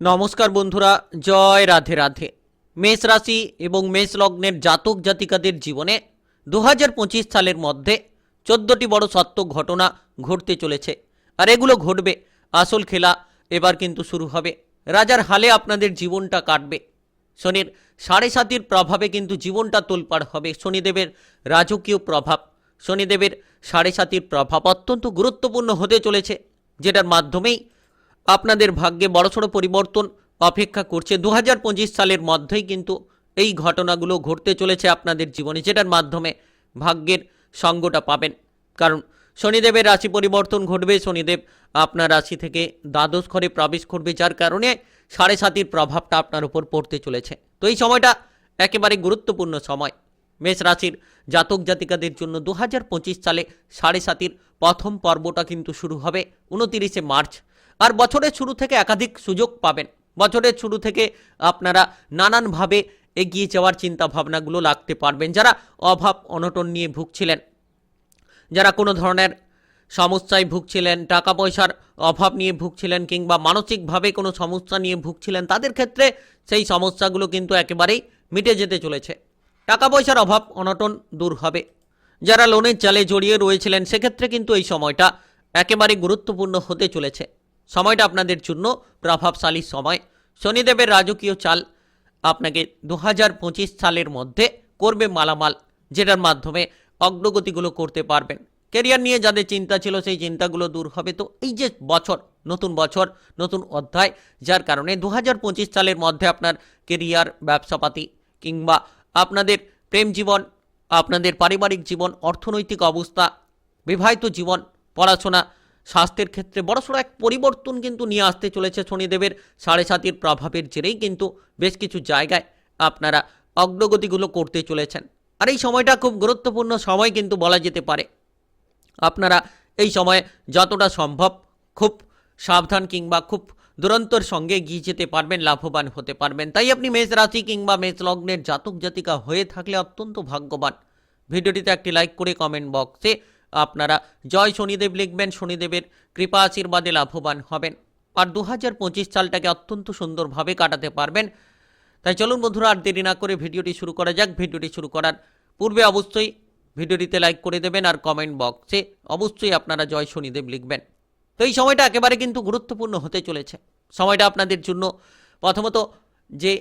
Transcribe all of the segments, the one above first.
নমস্কার বন্ধুরা, জয় রাধে রাধে। মেষ রাশি এবং মেষ লগ্নের জাতক জাতিকাদের জীবনে দু হাজার পঁচিশ সালের মধ্যে চোদ্দোটি বড় সত্য ঘটনা ঘটতে চলেছে। আর এগুলো ঘটবে, আসল খেলা এবার কিন্তু শুরু হবে। রাজার হালে আপনাদের জীবনটা কাটবে। শনির সাড়ে সাতির প্রভাবে কিন্তু জীবনটা তোলপাড় হবে। শনিদেবের রাজকীয় প্রভাব, শনিদেবের সাড়ে সাতির প্রভাব অত্যন্ত গুরুত্বপূর্ণ হতে চলেছে, যেটার মাধ্যমেই আপনাদের ভাগ্যে বড়সড় পরিবর্তন অপেক্ষা করছে। দু হাজার পঁচিশ সালের মধ্যেই কিন্তু এই ঘটনাগুলো ঘটতে চলেছে আপনাদের জীবনে, যেটার মাধ্যমে ভাগ্যের সঙ্গটা পাবেন। কারণ শনিদেবের রাশি পরিবর্তন ঘটবে, শনিদেব আপনার রাশি থেকে দ্বাদশ ঘরে প্রবেশ করবে, যার কারণে সাড়ে সাতির প্রভাবটা আপনার উপর পড়তে চলেছে। তো এই সময়টা একেবারে গুরুত্বপূর্ণ সময়। মেষ রাশির জাতক জাতিকাদের জন্য দু হাজার পঁচিশ সালে সাড়ে সাতির প্রথম পর্বটা কিন্তু শুরু হবে। উনতিরিশে মার্চ আর বছরের শুরু থেকে একাধিক সুযোগ পাবেন। বছরের শুরু থেকে আপনারা নানানভাবে এগিয়ে যাওয়ার চিন্তা ভাবনাগুলো লাগতে পারবেন। যারা অভাব, অনটন নিয়ে ভুগছিলেন, যারা কোনো ধরনের সমস্যায় ভুগছিলেন টাকা পয়সার অভাব নিয়ে ভুগছিলেন কিংবা মানসিকভাবে কোনো সমস্যা নিয়ে ভুগছিলেন, তাদের ক্ষেত্রে সেই সমস্যাগুলো কিন্তু একেবারেই মিটে যেতে চলেছে। টাকা পয়সার অভাব, অনটন দূর হবে। যারা লোনের জালে জড়িয়ে রয়েছিলেন, সেক্ষেত্রে কিন্তু এই সময়টা একেবারে গুরুত্বপূর্ণ হতে চলেছে। সময়টা আপনাদের জন্য প্রভাবশালী সময়। শনিদেবের রাজকীয় চাল আপনাকে দু হাজার পঁচিশ সালের মধ্যে করবে মালামাল, যেটার মাধ্যমে অগ্রগতিগুলো করতে পারবেন। কেরিয়ার নিয়ে যাদের চিন্তা ছিল, সেই চিন্তাগুলো দূর হবে। তো এই যে বছর, নতুন বছর, নতুন অধ্যায়, যার কারণে দু হাজার পঁচিশ সালের মধ্যে আপনার কেরিয়ার, ব্যবসাপাতি কিংবা আপনাদের প্রেম জীবন, আপনাদের পারিবারিক জীবন, অর্থনৈতিক অবস্থা, বিবাহিত জীবন, পড়াশোনা স্বাস্থ্যের ক্ষেত্রে বড়সড় এক পরিবর্তন কিন্তু নিয়ে আসতে চলেছে শনিদেবের। সাড়ে সাতির প্রভাবের জেরেই কিন্তু বেশ কিছু জায়গায় আপনারা অগ্রগতিগুলো করতে চলেছেন। আর এই সময়টা খুব গুরুত্বপূর্ণ সময় কিন্তু বলা যেতে পারে। আপনারা এই সময়ে যতটা সম্ভব খুব সাবধান কিংবা খুব দুরন্তর সঙ্গে এগিয়ে যেতে পারবেন, লাভবান হতে পারবেন। তাই আপনি মেষ রাশি কিংবা মেষ লগ্নের জাতক জাতিকা হয়ে থাকলে অত্যন্ত ভাগ্যবান। ভিডিওটিতে একটি লাইক করে কমেন্ট বক্সে আপনারা জয় শনিদেব লিখবেন, শনিদেবের কৃপা আশীর্বাদে লাভবান হবেন। আর দু হাজার পঁচিশ সালটাকে অত্যন্ত সুন্দরভাবে কাটাতে পারবেন। তাই চলুন বন্ধুরা, আর দেরি না করে ভিডিওটি শুরু করা যাক। ভিডিওটি শুরু করার পূর্বে অবশ্যই ভিডিওটিতে লাইক করে দেবেন আর কমেন্ট বক্সে অবশ্যই আপনারা জয় শনিদেব লিখবেন। তো এই সময়টা একেবারে কিন্তু গুরুত্বপূর্ণ হতে চলেছে। সময়টা আপনাদের জন্য প্রথমত যে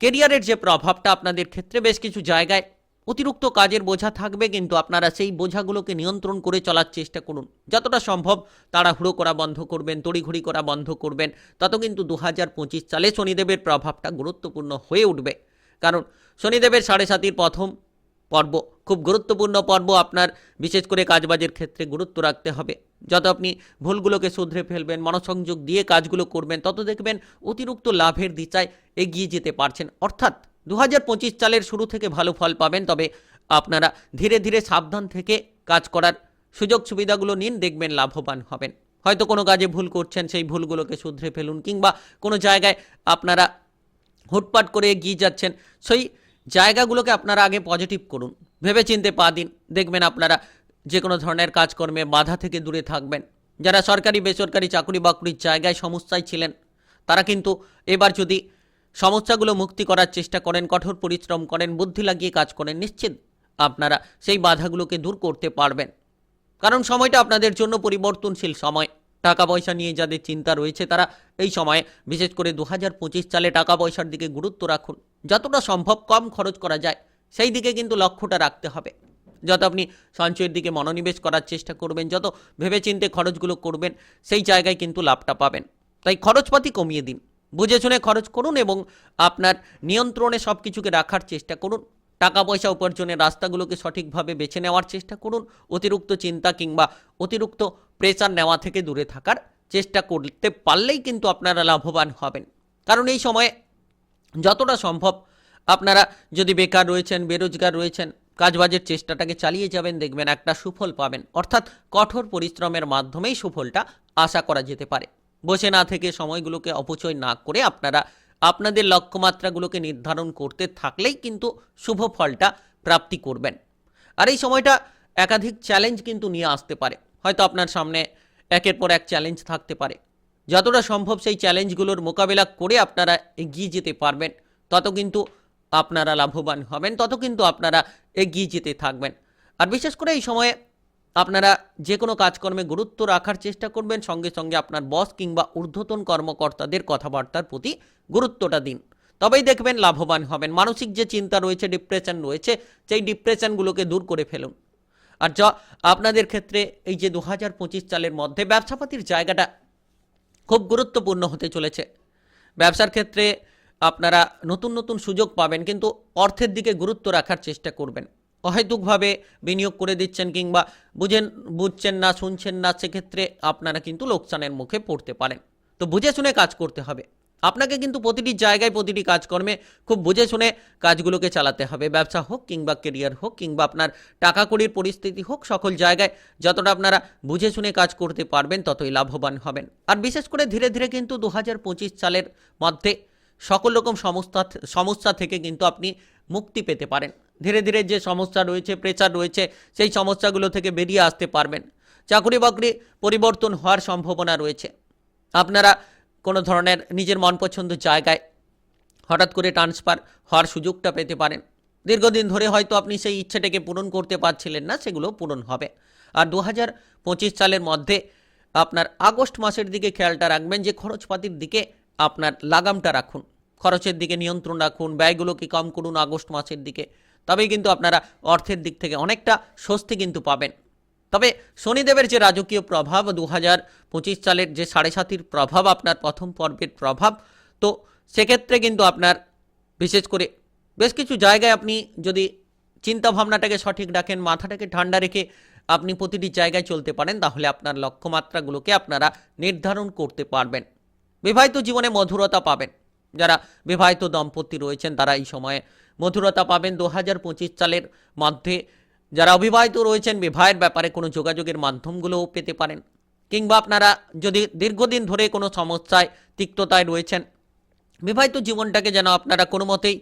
কেরিয়ারের যে প্রভাবটা আপনাদের ক্ষেত্রে বেশ কিছু জায়গায় অতিরিক্ত কাজের বোঝা থাকবে কিন্তু আপনারা সেই বোঝাগুলোকে নিয়ন্ত্রণ করে চলার চেষ্টা করুন। যতটা সম্ভব তাড়াহুড়ো করা বন্ধ করবেন, তড়িঘড়ি করা বন্ধ করবেন। তত কিন্তু দু হাজার পঁচিশ সালে শনিদেবের প্রভাবটা গুরুত্বপূর্ণ হয়ে উঠবে। কারণ শনিদেবের সাড়ে সাতির প্রথম পর্ব খুব গুরুত্বপূর্ণ পর্ব। আপনার বিশেষ করে কাজবাজের ক্ষেত্রে গুরুত্ব রাখতে হবে। যত আপনি ভুলগুলোকে শুধরে ফেলবেন, মনসংযোগ দিয়ে কাজগুলো করবেন, তত দেখবেন অতিরিক্ত লাভের দিচায় এগিয়ে যেতে পারছেন। অর্থাৎ দু হাজার পঁচিশ সালের শুরু থেকে ভালো ফল পাবেন, তবে আপনারা ধীরে ধীরে সাবধান থেকে কাজ করার সুযোগ সুবিধাগুলো নিন, দেখবেন লাভবান হবেন। হয়তো কোনো কাজে ভুল করছেন, সেই ভুলগুলোকে শুধরে ফেলুন, কিংবা কোনো জায়গায় আপনারা হুটপাট করে এগিয়ে যাচ্ছেন, সেই জায়গাগুলোকে আপনারা আগে পজিটিভ করুন। ভেবে চিনতে পা দিন, দেখবেন আপনারা যে কোনো ধরনের কাজকর্মে বাধা থেকে দূরে থাকবেন। যারা সরকারি, বেসরকারি চাকরি বাকরির জায়গায় সমস্যায় ছিলেন, তারা কিন্তু এবার যদি সমস্যাগুলো মুক্তি করার চেষ্টা করেন, কঠোর পরিশ্রম করেন, বুদ্ধি লাগিয়ে কাজ করেন, নিশ্চিত আপনারা সেই বাধাগুলোকে দূর করতে পারবেন। কারণ সময়টা আপনাদের জন্য পরিবর্তনশীল সময়। টাকা পয়সা নিয়ে যাদের চিন্তা রয়েছে, তারা এই সময়ে বিশেষ করে দু হাজার পঁচিশ সালে টাকা পয়সার দিকে গুরুত্ব রাখুন। যতটা সম্ভব কম খরচ করা যায়, সেই দিকে কিন্তু লক্ষ্যটা রাখতে হবে। যত আপনি সঞ্চয়ের দিকে মনোনিবেশ করার চেষ্টা করবেন, যত ভেবেচিন্তে খরচগুলো করবেন, সেই জায়গায় কিন্তু লাভটা পাবেন। তাই খরচপাতি কমিয়ে দিন। বুঝে শুনে খরচ করুন এবং আপনার নিয়ন্ত্রণে সব কিছুকে রাখার চেষ্টা করুন। টাকা পয়সা উপার্জনের রাস্তাগুলোকে সঠিকভাবে বেছে নেওয়ার চেষ্টা করুন। অতিরিক্ত চিন্তা কিংবা অতিরিক্ত প্রেসার নেওয়া থেকে দূরে থাকার চেষ্টা করতে পারলেই কিন্তু আপনারা লাভবান হবেন। কারণ এই সময়ে যতটা সম্ভব আপনারা যদি বেকার রয়েছেন, বেরোজগার রয়েছেন, কাজবাজের চেষ্টাটাকে চালিয়ে যাবেন, দেখবেন একটা সুফল পাবেন। অর্থাৎ কঠোর পরিশ্রমের মাধ্যমেই সুফলটা আশা করা যেতে পারে। বসে না থেকে সময়গুলোকে অপচয় না করে আপনারা আপনাদের লক্ষ্যমাত্রাগুলোকে নির্ধারণ করতে থাকলেই কিন্তু শুভ ফলটা প্রাপ্তি করবেন। আর এই সময়টা একাধিক চ্যালেঞ্জ কিন্তু নিয়ে আসতে পারে। হয়তো আপনার সামনে একের পর এক চ্যালেঞ্জ থাকতে পারে। যতটা সম্ভব সেই চ্যালেঞ্জগুলোর মোকাবেলা করে আপনারা এগিয়ে যেতে পারবেন। তত কিন্তু আপনারা লাভবান হবেন, তত কিন্তু আপনারা এগিয়ে যেতে থাকবেন। আর বিশেষ করে এই সময়ে আপনারা যে কোনো কাজকর্মে গুরুত্ব রাখার চেষ্টা করবেন, সঙ্গে সঙ্গে আপনার বস কিংবা ঊর্ধ্বতন কর্মকর্তাদের কথাবার্তার প্রতি গুরুত্বটা দিন। তবেই দেখবেন লাভবান হবেন। মানসিক যে চিন্তা রয়েছে ডিপ্রেশন রয়েছে, সেই ডিপ্রেশনগুলোকে দূর করে ফেলুন। আর যা, আপনাদের ক্ষেত্রে এই যে দু হাজার পঁচিশ সালের মধ্যে ব্যবসাপাতির জায়গাটা খুব গুরুত্বপূর্ণ হতে চলেছে। ব্যবসার ক্ষেত্রে আপনারা নতুন নতুন সুযোগ পাবেন, কিন্তু অর্থের দিকে গুরুত্ব রাখার চেষ্টা করবেন। অহেতুকভাবে বিনিয়োগ করে দিচ্ছেন কিংবা বুঝেন, বুঝছেন না, শুনছেন না, সেক্ষেত্রে আপনারা কিন্তু লোকসানের মুখে পড়তে পারেন। তো বুঝে শুনে কাজ করতে হবে। আপনাকে কিন্তু প্রতিটি জায়গায় প্রতিটি কাজকর্মে খুব বুঝে শুনে কাজগুলোকে চালাতে হবে। ব্যবসা হোক কিংবা কেরিয়ার হোক কিংবা আপনার টাকা কড়ির পরিস্থিতি হোক, সকল জায়গায় যতটা আপনারা বুঝে শুনে কাজ করতে পারবেন, ততই লাভবান হবেন। আর বিশেষ করে ধীরে ধীরে কিন্তু দু হাজার পঁচিশ সালের মধ্যে সকল রকম সমস্যা সমস্যা থেকে কিন্তু আপনি মুক্তি পেতে পারেন। ধীরে ধীরে যে সমস্যা রয়েছে প্রেচার রয়েছে, সেই সমস্যাগুলো থেকে বেরিয়ে আসতে পারবেন। চাকরি বাকরি পরিবর্তন হওয়ার সম্ভাবনা রয়েছে। আপনারা কোনো ধরনের নিজের মনপছন্দ জায়গায় হঠাৎ করে ট্রান্সফার হওয়ার সুযোগটা পেতে পারেন। দীর্ঘদিন ধরে হয়তো আপনি সেই ইচ্ছেটাকে পূরণ করতে পারছিলেন না, সেগুলো পূরণ হবে। আর দু হাজার পঁচিশ সালের মধ্যে আপনার আগস্ট মাসের দিকে খেয়ালটা রাখবেন যে, খরচপাতির দিকে আপনার লাগামটা রাখুন। খরচের দিকে নিয়ন্ত্রণ রাখুন ব্যয়গুলোকে কম করুন আগস্ট মাসের দিকে। তবেই কিন্তু আপনারা অর্থের দিক থেকে অনেকটা স্বস্তি কিন্তু পাবেন। তবে শনিদেবের যে রাজকীয় প্রভাব দু হাজার পঁচিশ সালের যে সাড়ে সাতির প্রভাব, আপনার প্রথম পর্বের প্রভাব, তো সেক্ষেত্রে কিন্তু আপনার বিশেষ করে বেশ কিছু জায়গায় আপনি যদি চিন্তা ভাবনাটাকে সঠিক রাখেন, মাথাটাকে ঠান্ডা রেখে আপনি প্রতিটি জায়গায় চলতে পারেন, তাহলে আপনার লক্ষ্যমাত্রাগুলোকে আপনারা নির্ধারণ করতে পারবেন। বিবাহিত জীবনে মধুরতা পাবেন। যারা বিবাহিত দম্পতি রয়েছেন, তারা এই সময়ে মধুরতা পাবেন দু হাজার পঁচিশ সালের মধ্যে। যারা অবিবাহিত রয়েছেন, বিবাহের ব্যাপারে কোনো যোগাযোগের মাধ্যমগুলোও পেতে পারেন। কিংবা আপনারা যদি দীর্ঘদিন ধরে কোনো সমস্যায়, তিক্ততায় রয়েছেন, বিবাহিত জীবনটাকে যেন আপনারা কোনো মতেই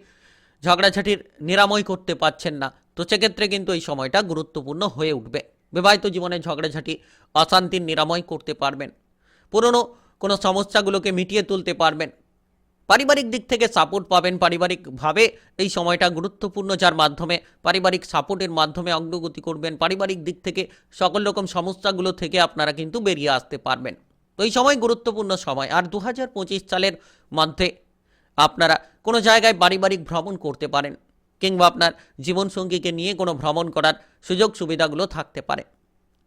ঝগড়াঝাটির নিরাময় করতে পারছেন না, তো সেক্ষেত্রে কিন্তু এই সময়টা গুরুত্বপূর্ণ হয়ে উঠবে। বিবাহিত জীবনে ঝগড়াঝাটি, অশান্তির নিরাময় করতে পারবেন। পুরনো কোনো সমস্যাগুলোকে মিটিয়ে তুলতে পারবেন। পারিবারিক দিক থেকে সাপোর্ট পাবেন পারিবারিকভাবে। এই সময়টা গুরুত্বপূর্ণ, যার মাধ্যমে পারিবারিক সাপোর্টের মাধ্যমে অগ্রগতি করবেন। পারিবারিক দিক থেকে সকল রকম সমস্যাগুলো থেকে আপনারা কিন্তু বেরিয়ে আসতে পারবেন। তো এই সময় গুরুত্বপূর্ণ সময়। আর দু হাজার পঁচিশ সালের মধ্যে আপনারা কোনো জায়গায় পারিবারিক ভ্রমণ করতে পারেন কিংবা আপনার জীবনসঙ্গীকে নিয়ে কোনো ভ্রমণ করার সুযোগ সুবিধাগুলো থাকতে পারে।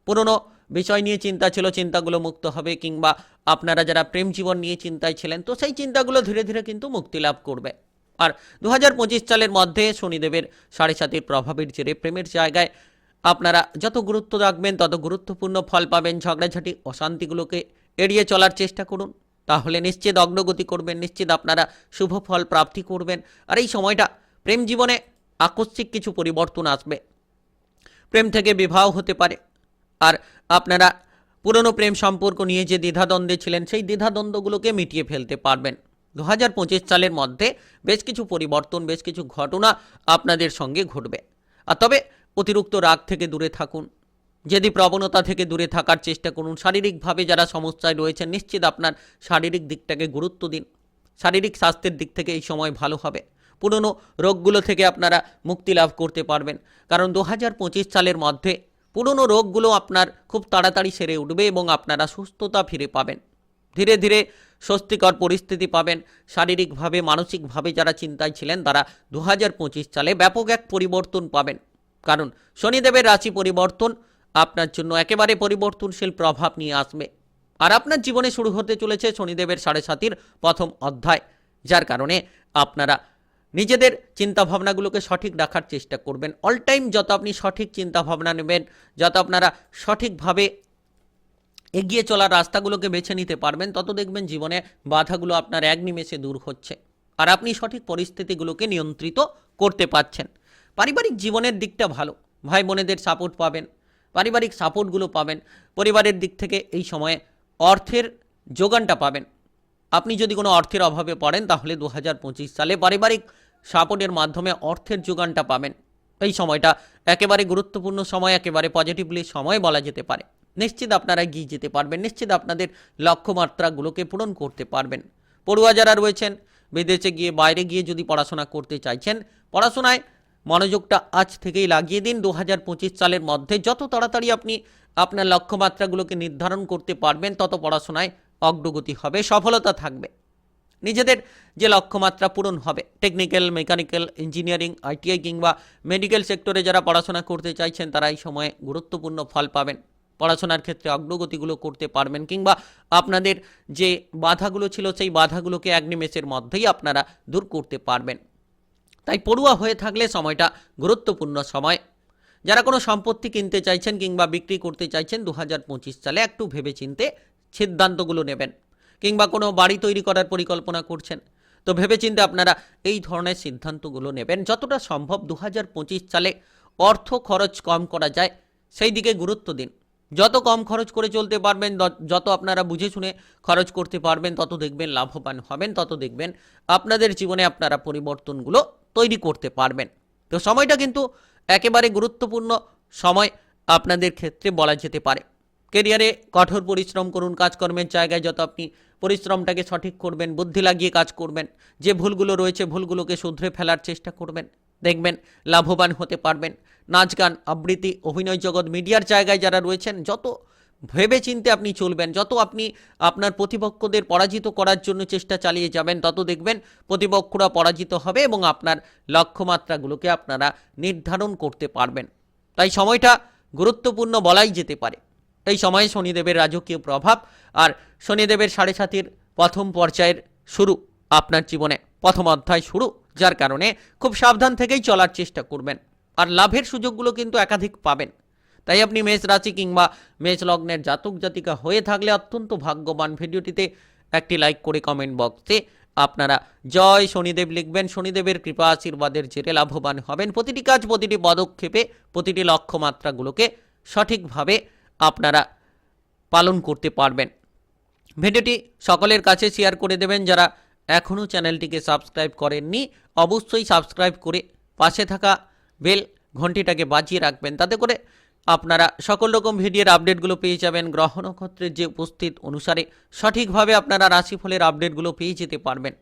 পুরনো বিষয় নিয়ে চিন্তা ছিল, চিন্তাগুলো মুক্ত হবে কিংবা আপনারা যারা প্রেম জীবন নিয়ে চিন্তায় ছিলেন, তো সেই চিন্তাগুলো ধীরে ধীরে কিন্তু মুক্তি লাভ করবে। আর দু হাজার পঁচিশ সালের মধ্যে শনিদেবের সাড়ে সাতির প্রভাবের জেরে প্রেমের জায়গায় আপনারা যত গুরুত্ব রাখবেন, তত গুরুত্বপূর্ণ ফল পাবেন। ঝগড়াঝাটি, অশান্তিগুলোকে এড়িয়ে চলার চেষ্টা করুন। তাহলে নিশ্চিত অগ্রগতি করবেন, নিশ্চিত আপনারা শুভ ফল প্রাপ্তি করবেন। আর এই সময়টা প্রেম জীবনে আকস্মিক কিছু পরিবর্তন আসবে। প্রেম থেকে বিবাহ হতে পারে আর আপনারা পুরনো প্রেম সম্পর্ক নিয়ে যে দ্বিধাদ্বন্দ্বে ছিলেন, সেই দ্বিধাদ্বন্দ্বগুলোকে মিটিয়ে ফেলতে পারবেন। দু হাজার পঁচিশ সালের মধ্যে বেশ কিছু পরিবর্তন, বেশ কিছু ঘটনা আপনাদের সঙ্গে ঘটবে। আর তবে অতিরিক্ত রাগ থেকে দূরে থাকুন। যদি প্রবণতা থেকে দূরে থাকার চেষ্টা করুন, শারীরিকভাবে যারা সমস্যায় রয়েছেন, নিশ্চিত আপনার শারীরিক দিকটাকে গুরুত্ব দিন। শারীরিক স্বাস্থ্যের দিক থেকে এই সময় ভালো হবে। পুরনো রোগগুলো থেকে আপনারা মুক্তি লাভ করতে পারবেন। কারণ দু হাজার পঁচিশ সালের মধ্যে পুরনো রোগগুলো আপনার খুব তাড়াতাড়ি সেরে উঠবে এবং আপনারা সুস্থতা ফিরে পাবেন। ধীরে ধীরে স্বস্তিকর পরিস্থিতি পাবেন। শারীরিকভাবে, মানসিকভাবে যারা চিন্তায় ছিলেন, তারা দু হাজার পঁচিশ সালে ব্যাপক এক পরিবর্তন পাবেন। কারণ শনিদেবের রাশি পরিবর্তন আপনার জন্য একেবারে পরিবর্তনশীল প্রভাব নিয়ে আসবে। আর আপনার জীবনে শুরু হতে চলেছে শনিদেবের সাড়ে সাতির প্রথম অধ্যায়, যার কারণে আপনারা নিজেদের চিন্তা ভাবনাগুলোকে সঠিক রাখার চেষ্টা করবেন। অল টাইম যত আপনি সঠিক চিন্তা ভাবনা নেবেন, যত আপনারা সঠিকভাবে এগিয়ে চলার রাস্তাগুলোকে বেছে নিতে পারবেন, তত দেখবেন জীবনে বাধাগুলো আপনার এক নিমেষে দূর হচ্ছে আর আপনি সঠিক পরিস্থিতিগুলোকে নিয়ন্ত্রিত করতে পারছেন। পারিবারিক জীবনের দিকটা ভালো। ভাই বোনেদের সাপোর্ট পাবেন, পারিবারিক সাপোর্টগুলো পাবেন, পরিবারের দিক থেকে এই সময়ে অর্থের যোগানটা পাবেন। আপনি যদি কোনো অর্থের অভাবে পড়েন তাহলে দু হাজার পঁচিশ সালে পারিবারিক সাপোর্টের মাধ্যমে অর্থের যোগানটা পাবেন। এই সময়টা একেবারে গুরুত্বপূর্ণ সময়, একেবারে পজিটিভলি সময় বলা যেতে পারে। নিশ্চিত আপনারা এগিয়ে যেতে পারবেন, নিশ্চিত আপনাদের লক্ষ্যমাত্রাগুলোকে পূরণ করতে পারবেন। পড়ুয়া যারা রয়েছেন, বিদেশে গিয়ে, বাইরে গিয়ে যদি পড়াশোনা করতে চাইছেন, পড়াশোনায় মনোযোগটা আজ থেকেই লাগিয়ে দিন। দু হাজার পঁচিশ সালের মধ্যে যত তাড়াতাড়ি আপনি আপনার লক্ষ্যমাত্রাগুলোকে নির্ধারণ করতে পারবেন, তত পড়াশোনায় অগ্রগতি হবে, সফলতা থাকবে। নিজেদের যে লক্ষ্যমাত্রা পূরণ হবে টেকনিক্যাল মেকানিক্যাল ইঞ্জিনিয়ারিং আইটিআই কিংবা মেডিকেল সেক্টরে যারা পড়াশোনা করতে চাইছেন, তারা এই সময়ে গুরুত্বপূর্ণ ফল পাবেন। পড়াশোনার ক্ষেত্রে অগ্রগতিগুলো করতে পারবেন কিংবা আপনাদের যে বাধাগুলো ছিল, সেই বাধাগুলোকে এক নিমেষের মধ্যেই আপনারা দূর করতে পারবেন। তাই পড়ুয়া হয়ে থাকলে সময়টা গুরুত্বপূর্ণ সময়। যারা কোনো সম্পত্তি কিনতে চাইছেন কিংবা বিক্রি করতে চাইছেন দু হাজার পঁচিশ সালে একটু ভেবেচিন্তে সিদ্ধান্তগুলো নেবেন। কিংবা কোনো বাড়ি তৈরি করার পরিকল্পনা করছেন। তো ভেবেচিন্তে আপনারা এই ধরনের সিদ্ধান্তগুলো নেবেন। যতটা সম্ভব দু হাজার পঁচিশ সালে অর্থ খরচ কম করা যায়, সেই দিকে গুরুত্ব দিন। যত কম খরচ করে চলতে পারবেন যত আপনারা বুঝে শুনে খরচ করতে পারবেন, তত দেখবেন লাভবান হবেন, তত দেখবেন আপনাদের জীবনে আপনারা পরিবর্তনগুলো তৈরি করতে পারবেন। তো সময়টা কিন্তু একেবারে গুরুত্বপূর্ণ সময় আপনাদের ক্ষেত্রে বলা যেতে পারে। কেরিয়ারে কঠোর পরিশ্রম করুন, কাজকর্মের জায়গায় যত আপনি পরিশ্রমটাকে সঠিক করবেন, বুদ্ধি লাগিয়ে কাজ করবেন, যে ভুলগুলো রয়েছে ভুলগুলোকে শুধরে ফেলার চেষ্টা করবেন, দেখবেন লাভবান হতে পারবেন। নাচ, গান, আবৃত্তি, অভিনয় জগৎ, মিডিয়ার জায়গায় যারা রয়েছেন, যত ভেবে চিনতে আপনি চলবেন, যত আপনি আপনার প্রতিপক্ষদের পরাজিত করার জন্য চেষ্টা চালিয়ে যাবেন, তত দেখবেন প্রতিপক্ষরা পরাজিত হবে এবং আপনার লক্ষ্যমাত্রাগুলোকে আপনারা নির্ধারণ করতে পারবেন। তাই সময়টা গুরুত্বপূর্ণ বলাই যেতে পারে। এই সময়ে শনিদেবের রাজকীয় প্রভাব আর শনিদেবের সাড়ে সাতির প্রথম পর্যায়ের শুরু আপনার জীবনে, প্রথম অধ্যায় শুরু, যার কারণে খুব সাবধান থেকেই চলার চেষ্টা করবেন। আর লাভের সুযোগগুলো কিন্তু একাধিক পাবেন। তাই আপনি মেষ রাশি কিংবা মেষ লগ্নের জাতক জাতিকা হয়ে থাকলে অত্যন্ত ভাগ্যবান। ভিডিওটিতে একটি লাইক করে কমেন্ট বক্সে আপনারা জয় শনিদেব লিখবেন। শনিদেবের কৃপা আশীর্বাদের জেরে লাভবান হবেন। প্রতিটি কাজ, প্রতিটি পদক্ষেপে, প্রতিটি লক্ষ্যমাত্রাগুলোকে সঠিকভাবে আপনারা পালন করতে পারবেন। ভিডিওটি সকলের কাছে শেয়ার করে দেবেন। যারা এখনও চ্যানেলটিকে সাবস্ক্রাইব করেননি, অবশ্যই সাবস্ক্রাইব করে পাশে থাকা বেল ঘন্টিটাকে বাজিয়ে রাখবেন। তাতে করে আপনারা সকল রকম ভিডিওর আপডেটগুলো পেয়ে যাবেন। গ্রহ নক্ষত্রের যে উপস্থিত অনুসারে সঠিকভাবে আপনারা রাশিফলের আপডেটগুলো পেয়ে যেতে পারবেন।